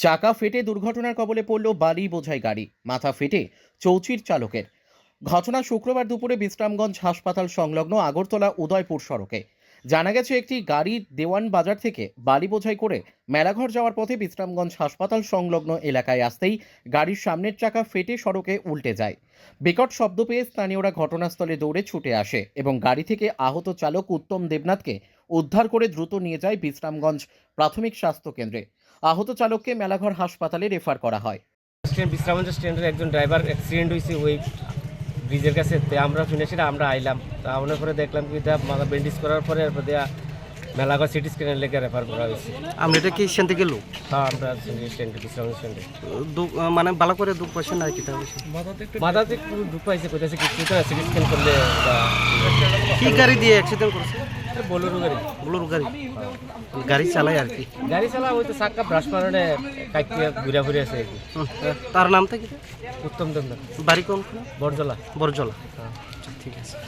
চাকা ফেটে দুর্ঘটনার কবলে পড়ল বালি বোঝাই গাড়ি, মাথা ফেটে চৌচির চালকের। ঘটনা শুক্রবার দুপুরে বিশ্রামগঞ্জ হাসপাতাল সংলগ্ন আগরতলা উদয়পুর সড়কে। জানা গেছে, একটি গাড়ি দেওয়ান বাজার থেকে বালি বোঝাই করে মেলাঘর যাওয়ার পথে বিশ্রামগঞ্জ হাসপাতাল সংলগ্ন এলাকায় আসতেই গাড়ির সামনের চাকা ফেটে সড়কে উল্টে যায়। বিকট শব্দ পেয়ে স্থানীয়রা ঘটনাস্থলে দৌড়ে ছুটে আসে এবং গাড়ি থেকে আহত চালক উত্তম দেবনাথকে উদ্ধার করে দ্রুত নিয়ে যায় বিশ্রামগঞ্জ প্রাথমিক স্বাস্থ্য কেন্দ্রে। আহত চালককে মেলাঘর হাসপাতালে রেফার করা হয়। বিশ্রামঞ্চ স্ট্যান্ডের একজন ড্রাইভার অ্যাক্সিডেন্ট হয়েছে ওই ব্রিজের কাছে। আমরা শুনেছি না আমরা আইলাম। তা আওয়ার পরে দেখলাম কি এটা মাথা ব্যান্ডেজ করার পরে এরপর দেয়া মেলাঘর সিটি স্ক্যানের লেগে রেফার করা হয়েছে আমরা এটা কি সেন থেকে লোক? হ্যাঁ আমরা স্ট্যান্ডে বিশ্রামঞ্চ স্ট্যান্ডে। দু- মানে ভালো করে দুঃখ পাইছেন না কি তাহলে? মাথাতে একটু দুঃখ পাইছে কোথায় কিছু তো সিটি স্ক্যান করলে কি গাড়ি দিয়ে অ্যাক্সিডেন্ট করেছে? বলুর গাড়ি। ব্লোর গাড়ি। গাড়ি চালাই আর কি। গাড়ি চালা ওই তো সাক্কা ব্রাশ মারণে কাইকে ঘুরে ঘুরে আছে আর কি। তার নাম থেকে উত্তম দন্দ বাড়ি কোন? বরজলা। বরজলা। হ্যাঁ। ঠিক আছে।